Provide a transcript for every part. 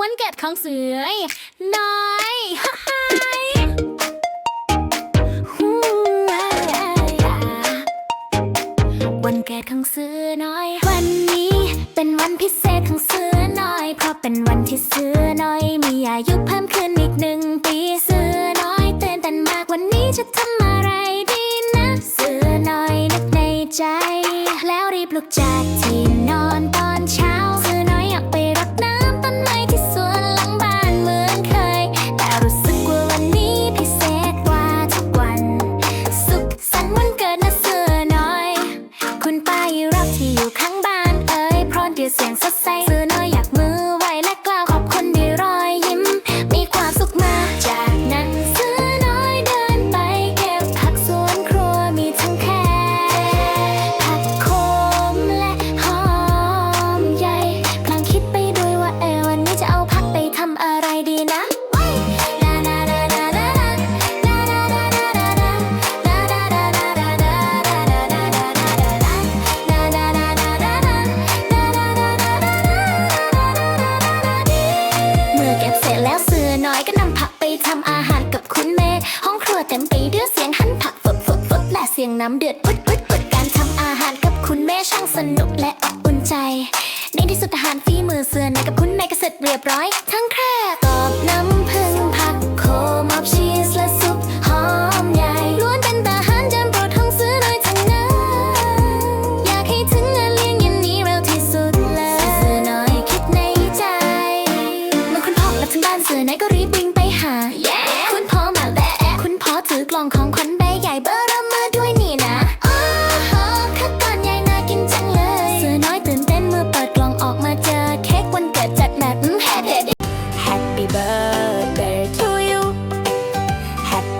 วันเกิดของเสือน้อยวันเกิดของเสือน้อย วันนี้เป็นวันพิเศษของเสือน้อย เพราะเป็นวันที่เสือน้อย มีอายุเพิ่มขึ้นอีกหนึ่งปีเสือน้อยเต้นแต่นมากวันนี้จะทำอะไรดีนะ เสือน้อยนึกในใจ แล้วรีบลุกจากที่ since น้ำเดือดปุดปุดปุดการทำอาหารกับคุณแม่ช่างสนุกและอบอุ่นใจในที่สุดอาหารฝีมือเสือน้อยกับคุณแม่ก็เสร็จเรียบร้อย ทั้งแคร่กรอบน้ำผึ้งผักโคมอบชีสและซุปหอมใหญ่ล้วนเป็นอาหารจำโปรดของเสือน้อยทั้งนั้นอยากให้ถึงงานเลี้ยงเย็นนี้เร็วที่สุดเลยเสือน้อยคิดในใจเมื่อคุณพ่อกลับถึงบ้านเสือน้อยก็รีบวิ่งไปหา คุณพ่อมาแล้วคุณพ่อถือกล่องของขวัญใบใหญ่เบอร์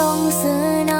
生死呢？